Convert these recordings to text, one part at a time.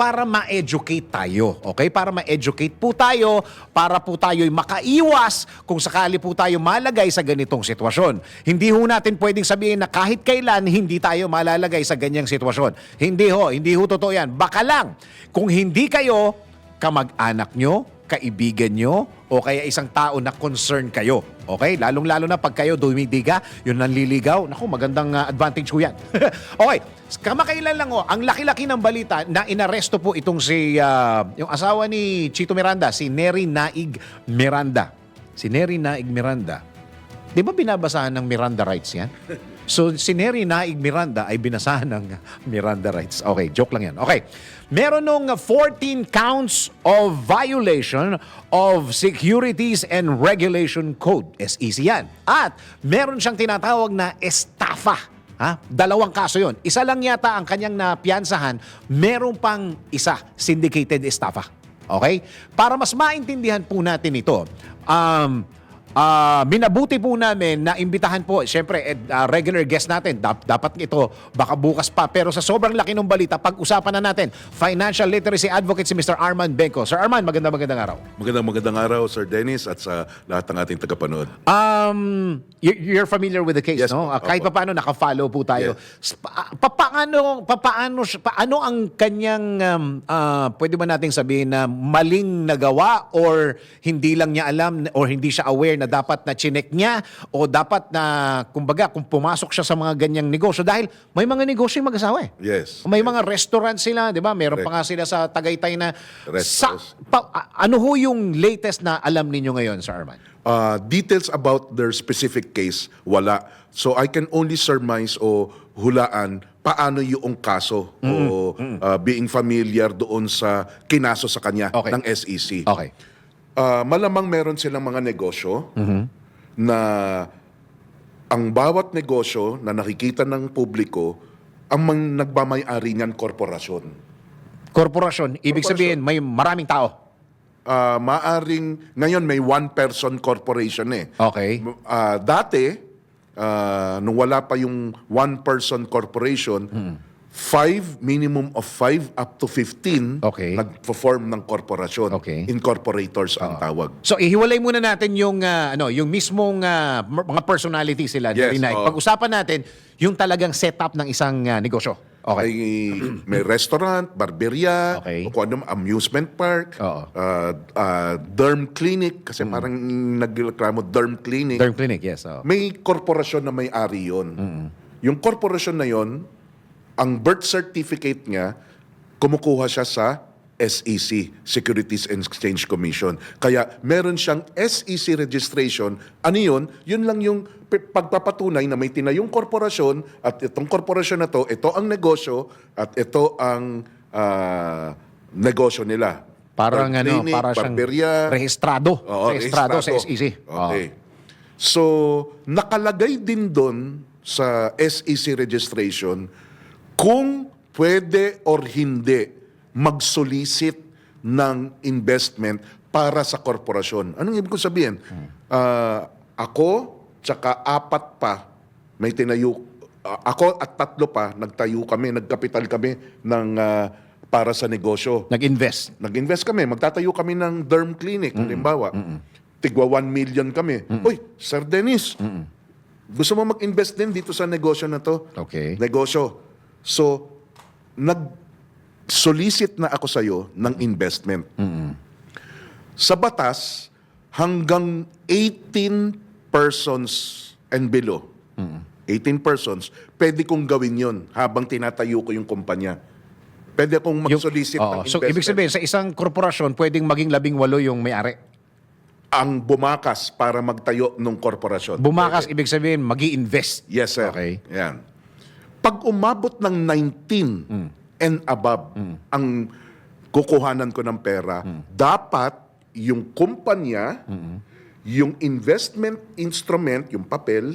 para ma-educate tayo. Okay? Para ma-educate po tayo, para po tayo'y makaiwas kung sakali po tayo malagay sa ganitong sitwasyon. Hindi ho natin pwedeng sabihin na kahit kailan hindi tayo malalagay sa ganyang sitwasyon. Hindi ho, hindi ho totoo yan. Baka lang, kung hindi kayo, kamag-anak nyo, kaibigan nyo, o kaya isang tao na concern kayo. Okay? Lalong-lalo na pag kayo dumidiga, yun nanliligaw. Naku, magandang uh, advantage ko yan. okay. Kamakailan lang ho, ang laki-laki ng balita na inaresto po itong si, uh, yung asawa ni Chito Miranda, si Neri Naig Miranda. Si Neri Naig Miranda. Di ba binabasahan ng Miranda rights yan? So, si Neri Naig Miranda ay binasahan ng Miranda rights. Okay, joke lang yan. Okay. Meron nung 14 counts of violation of Securities and Regulation Code. SEC yan. At meron siyang tinatawag na estafa. Ha? Dalawang kaso yon. Isa lang yata ang kanyang napiyansahan. Meron pang isa, syndicated estafa. Okay? Para mas maintindihan po natin ito, um, Ah, minabuti po namin na imbitahan po, syempre, ah, regular guest natin. Dap- dapat ito, baka bukas pa. Pero sa sobrang laki ng balita, pag-usapan na natin, Financial Literacy Advocate si Mr. Arman Benko. Sir Arman, maganda magandang araw. Magandang magandang araw, Sir Dennis, at sa lahat ng ating tagapanood. Um, you- you're familiar with the case, Yes, no? Ah, kahit pa paano, naka-follow po tayo. S- Pa- pa- paano, pa- paano, paano ang kanyang, um, ah, pwede ba nating sabihin na maling nagawa or hindi lang niya alam or hindi siya aware na dapat na chinek niya o dapat na, kumbaga, kung pumasok siya sa mga ganyang negosyo dahil may mga negosyo yung mag-asawa eh. Yes. May mga restaurant sila, di ba? Meron pa nga Correct. sila sa Tagaytay na... Sa, pa- ano ho yung latest na alam ninyo ngayon, Sir Arman? Uh, details about their specific case, wala. So I can only surmise o hulaan paano yung kaso o uh, being familiar doon sa kinaso sa kanya Okay. ng SEC. Okay. Ah, malamang meron silang mga negosyo na ang bawat negosyo na nakikita ng publiko, ang mang nagmamay-ari niyan korporasyon. Korporasyon, ibig sabihin may maraming tao. Ah, maaring, ngayon may one-person corporation eh. Okay. Ah, dati, ah, nung wala pa yung one-person corporation, five, minimum of five up to 15 Okay. nag-form ng korporasyon. Okay. Incorporators ang tawag. So ihiwalay muna natin yung ah, ano, yung mismong ah, m- mga personality sila Yes, Naik. oo. Pag-usapan natin yung talagang setup ng isang ah, negosyo. Okay. May, may restaurant, barberia, Okay. kung ano, amusement park, Oo. ah, ah, derm clinic, kasi parang nagreklamo derm clinic. Derm clinic, yes. oh. May korporasyon na may-ari yun. Yung korporasyon na yon, ang birth certificate niya, kumukuha siya sa SEC, Securities and Exchange Commission. Kaya meron siyang SEC registration. Ano yun? Yun lang yung pagpapatunay na may tinayong korporasyon at itong korporasyon na to, ito ang negosyo at ito ang ah, negosyo nila. Parang ano, para siyang barberia, rehistrado. Oo, rehistrado, sa. SEC. Oo. Okay. So, nakalagay din doon sa SEC registration kung pwede or hindi mag-solicit ng investment para sa korporasyon. Anong ibig ko sabihin? Ah, ako, tsaka apat pa, may tinayo, ah, ako at tatlo pa, nagtayo kami, nagkapital kami ng ah, para sa negosyo. Nag-invest. Nag-invest kami, magtatayo kami ng derm clinic, halimbawa. Tigwa 1 million kami. Uy, Sir Dennis, gusto mo mag-invest din dito sa negosyo na to? Okay. Negosyo. So, nag-solicit na ako sa'yo ng investment. Sa batas, hanggang 18 persons and below, 18 persons, pwede kong gawin yon habang tinatayo ko yung kumpanya. Pwede akong mag-solicit Oo. ng So investment. ibig sabihin, sa isang korporasyon, pwedeng maging labing walo yung may-ari. ang bumakas para magtayo ng korporasyon. Bumakas, ibig sabihin, mag invest Yes, sir. Okay. Yan. Pag umabot ng 19 and above ang kukuhanan ko ng pera, dapat yung kumpanya, yung investment instrument, yung papel,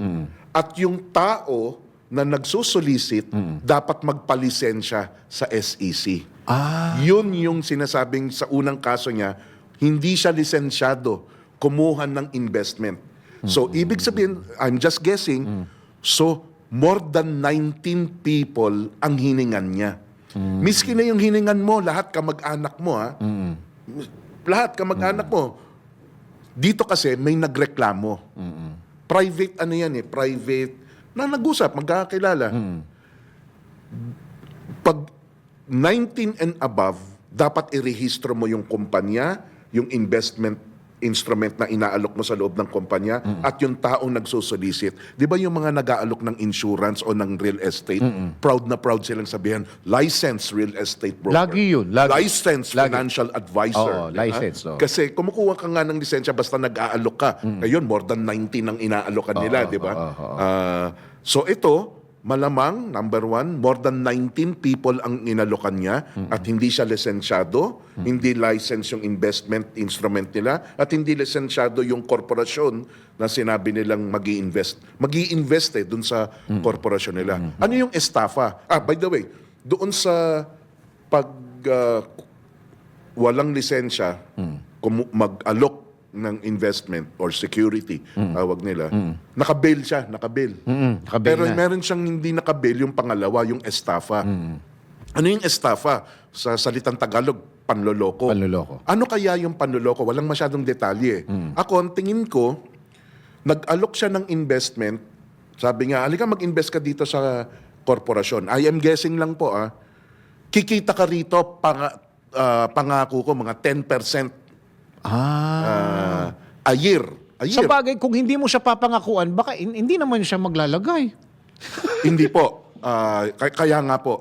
at yung tao na nagsusolicit, dapat magpalisensya sa SEC. Ah. Yun yung sinasabing sa unang kaso niya, hindi siya lisensyado kumuha ng investment. So, ibig sabihin, I'm just guessing, so more than 19 people ang hiningan niya. Miski na yung hiningan mo, lahat kamag-anak mo, ha? Lahat kamag-anak mo. Dito kasi may nagreklamo. Private ano yan eh, private na nag-usap, magkakakilala. Pag 19 and above, dapat irehistro mo yung kumpanya, yung investment instrument na inaalok mo sa loob ng kumpanya at yung taong nagsosolicit. Di ba yung mga nag-aalok ng insurance o ng real estate, proud na proud silang sabihan, licensed real estate broker. Lagi yun, lagi. Licensed Lagi. financial advisor. Oo, licensed, oo. Kasi kumukuha ka nga ng lisensya basta nag-aalok ka. Ngayon, more than 90 ang inaalokan nila, di ba? Ah, so ito, malamang, number one, more than 19 people ang inalokan niya at hindi siya lisensyado, hindi license yung investment instrument nila, at hindi lisensyado yung korporasyon na sinabi nilang mag invest mag invest eh dun sa korporasyon nila. Ano yung estafa? Ah, by the way, doon sa pag ah, walang lisensya kumu- mag-alok ng investment or security, tawag nila, nakabail siya, nakabail. nakabail Pero na. meron siyang hindi nakabail, yung pangalawa, yung estafa. Ano yung estafa? Sa salitang Tagalog, panloloko. Panloloko. Ano kaya yung panloloko? Walang masyadong detalye. Ako, ang tingin ko, nag-alok siya ng investment. Sabi nga, alika mag-invest ka dito sa korporasyon. I am guessing lang po, ah. Kikita ka rito, pang, ah, pangako ko, mga 10% Ah. ah, a year. A Sa year. bagay, kung hindi mo siya papangakuan, baka hin- hindi naman siya maglalagay. Hindi po. Kay- kaya nga po,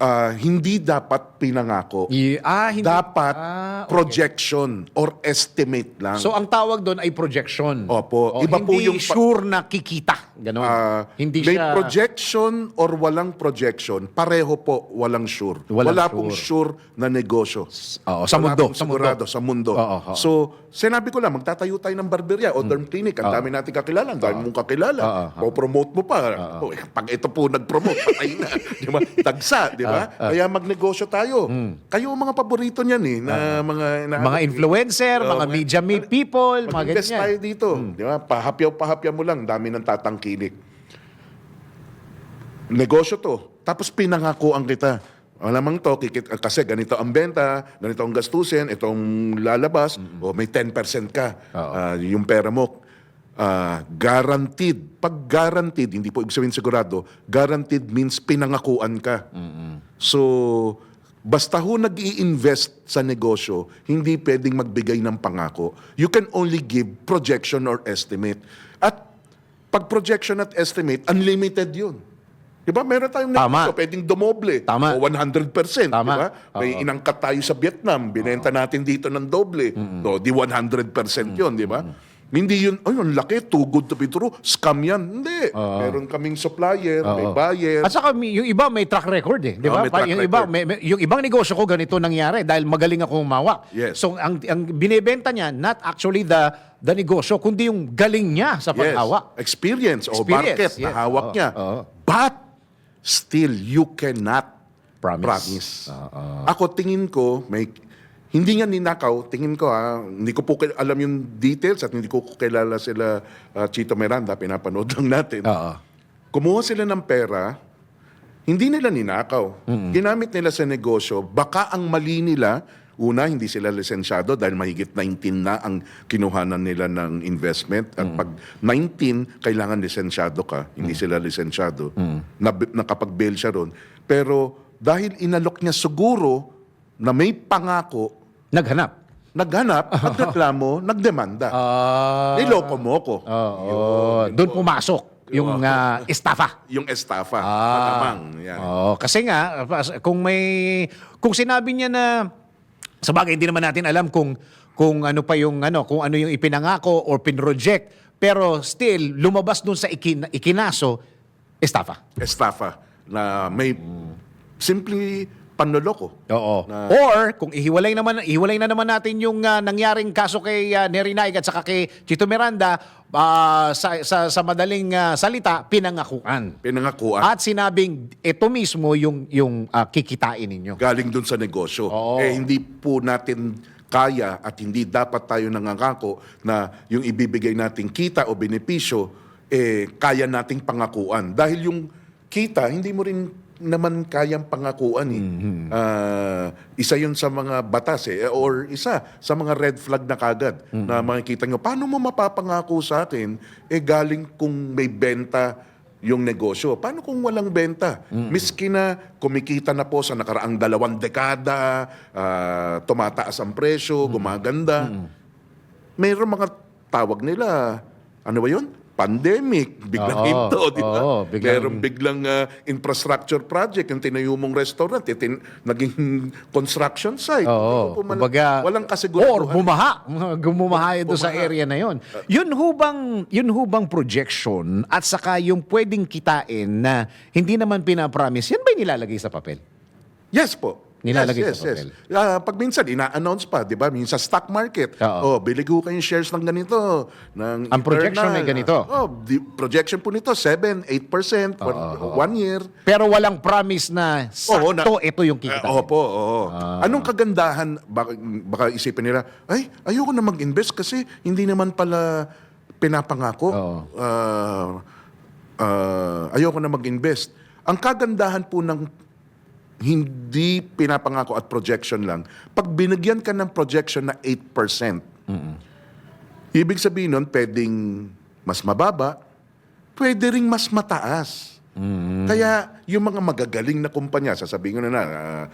ah, hindi dapat pinangako. ah, hindi. Dapat Ah, okay. projection or estimate lang. So, ang tawag doon ay projection. Opo. O, Iba po hindi yung pa- sure na kikita. Ganon. Ah, hindi may siya... projection or walang projection, pareho po walang sure. Walang Wala sure. pong sure na negosyo. Oo, sa Wala mundo, sa mundo. sa mundo. Oo, oo. So, sinabi ko lang, magtatayo tayo ng barberya o derm clinic. Ang dami natin kakilala, ang dami mong kakilala. Oo, O promote mo pa. O, eh, pag ito po nag-promote, patay na. di ba? Tagsa, di ba? Kaya magnegosyo tayo. Kayo ang mga paborito niyan eh. Na mga, na, Mga influencer, Oo, mga media me- people, mga ganyan. tayo dito. Di ba? Pahapyaw-pahapyaw mo lang. Dami ng tatangkilik. Negosyo to. Tapos pinangako ang kita. Alamang to, kikit, kasi ganito ang benta, ganito ang gastusin, itong lalabas, o may 10% ka. Ah, yung pera mo, ah, guaranteed. Pag guaranteed, hindi po ibig sabihin sigurado, guaranteed means pinangakuan ka. So, basta ho nag invest sa negosyo, hindi pwedeng magbigay ng pangako. You can only give projection or estimate. At pag projection at estimate, unlimited yun. Di ba? Meron tayong Tama. negosyo, pwedeng dumoble. Tama. O 100%. Tama. Di ba? May inangkat tayo sa Vietnam, binenta natin dito ng doble. So, di 100% yun, di ba? Hindi yun, ay, ang laki, too good to be true. Scam yan. Hindi. Meron kaming supplier, may Oo. buyer. At saka may- yung iba may track record eh, di Oo, ba? may track yung iba record. may, may- yung ibang negosyo ko ganito nangyari dahil magaling ako humawak. Yes. So ang ang binebenta niya not actually the the negosyo kundi yung galing niya sa Yes. paghawak. Experience, o Experience, market yes. na hawak Oo, niya. oo. But, still, you cannot Promise. promise. Ako, tingin ko, may, hindi nga ninakaw, tingin ko ha, hindi ko po alam yung details at hindi ko kilala sila ah, Chito Miranda, pinapanood lang natin. Oo. Kumuha sila ng pera, hindi nila ninakaw. Ginamit nila sa negosyo, baka ang mali nila, una, hindi sila lisensyado dahil mahigit 19 na ang kinuhanan nila ng investment. At pag 19, kailangan lisensyado ka. Hindi sila lisensyado. Na, nakapag-bail siya ron. Pero dahil inalok niya siguro na may pangako, Naghanap. naghanap at reklamo, nagdemanda. Ah. Niloko mo ko. Oo. Doon pumasok yung ah, estafa. Yung estafa. Ah. Malamang. Yan. Oo, kasi nga kung may kung sinabi niya na sa bagay hindi naman natin alam kung kung ano pa yung ano, kung ano yung ipinangako or pinroject, pero still lumabas dun sa ikin, ikinaso estafa. estafa na may simply panloloko. Oo. Na- Or kung ihiwalay naman ihiwalay na naman natin yung ah, nangyaring kaso kay uh, Neri Naig at saka kay Chito Miranda ah, sa, sa sa madaling ah, salita pinangakuan. Pinangakuan. At sinabing ito mismo yung yung ah, kikitain ninyo. galing dun sa negosyo. Oo. Eh hindi po natin kaya at hindi dapat tayo nangangako na yung ibibigay nating kita o benepisyo eh kaya nating pangakuan. Dahil yung kita, hindi mo rin naman kayang pangakuan eh. Ah, isa yun sa mga batas eh, or isa sa mga red flag na kagad na makikita nyo, paano mo mapapangako sa akin, eh galing kung may benta yung negosyo. Paano kung walang benta? Miski na kumikita na po sa nakaraang dalawang dekada, ah, tumataas ang presyo, gumaganda. Mayroon mga tawag nila, ano ba yun? Pandemic, biglang Oo, hinto, di ba? oo, biglang- Meron biglang ah, infrastructure project, yung tinayo mong restaurant, itin, naging construction site. Oo. Hindi ko pumala- Kumbaga, walang kasiguraduhan. Or bumaha. Gumumaha doon sa Bumaha. area na yon. Yun hubang, yun hubang projection at saka yung pwedeng kitain na hindi naman pinapromise, yan ba nilalagay sa papel? Yes po. Nilalagay yes, sa yes, papel. yes. Ah, pag minsan, ina-announce pa, di ba? Minsan sa stock market. Oh, Oo. bili ko kayong shares ng ganito. Ng Ang projection Eterna. ay ganito. Oh, di, projection po nito, 7, 8%, one, one year. Pero walang promise na Oo, na- sakto ito yung kikitain. Eh, opo, oo. Anong kagandahan, baka, baka isipin nila, ay, ayoko na mag-invest kasi hindi naman pala pinapangako. Oo. Ah, ah, ayoko na mag-invest. Ang kagandahan po ng hindi pinapangako at projection lang, pag binigyan ka ng projection na 8%, ibig sabihin nun, pwedeng mas mababa, pwede ring mas mataas. Kaya yung mga magagaling na kumpanya, sasabihin ko na na, ah,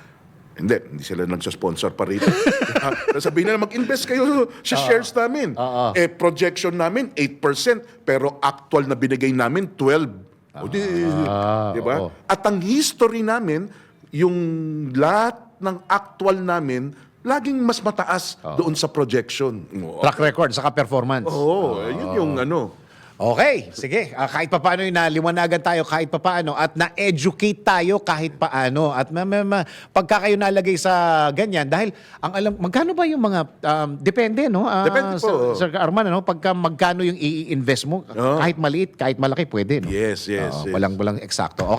hindi, hindi sila nagsa-sponsor pa rito. Ah, sasabihin na mag-invest kayo sa shares namin. Oo. Eh, projection namin, 8%, pero actual na binigay namin, 12. O di, Ah, di ba? oo. At ang history namin, yung lahat ng actual namin, laging mas mataas doon sa projection. Oo, Track record, saka performance. oh, yun yung ano. Okay, sige. Ah, kahit papaano yung naliwanagan tayo kahit papaano at na-educate tayo kahit paano. At ma, ma, ma- pagka kayo nalagay sa ganyan, dahil ang alam, magkano ba yung mga, um, depende, no? Ah, Depende po. Sir, Sir Arman, ano? Pagka magkano yung i-invest mo, Oo. kahit maliit, kahit malaki, pwede, no? Yes, yes, Oo, yes. Walang, walang eksakto. Okay.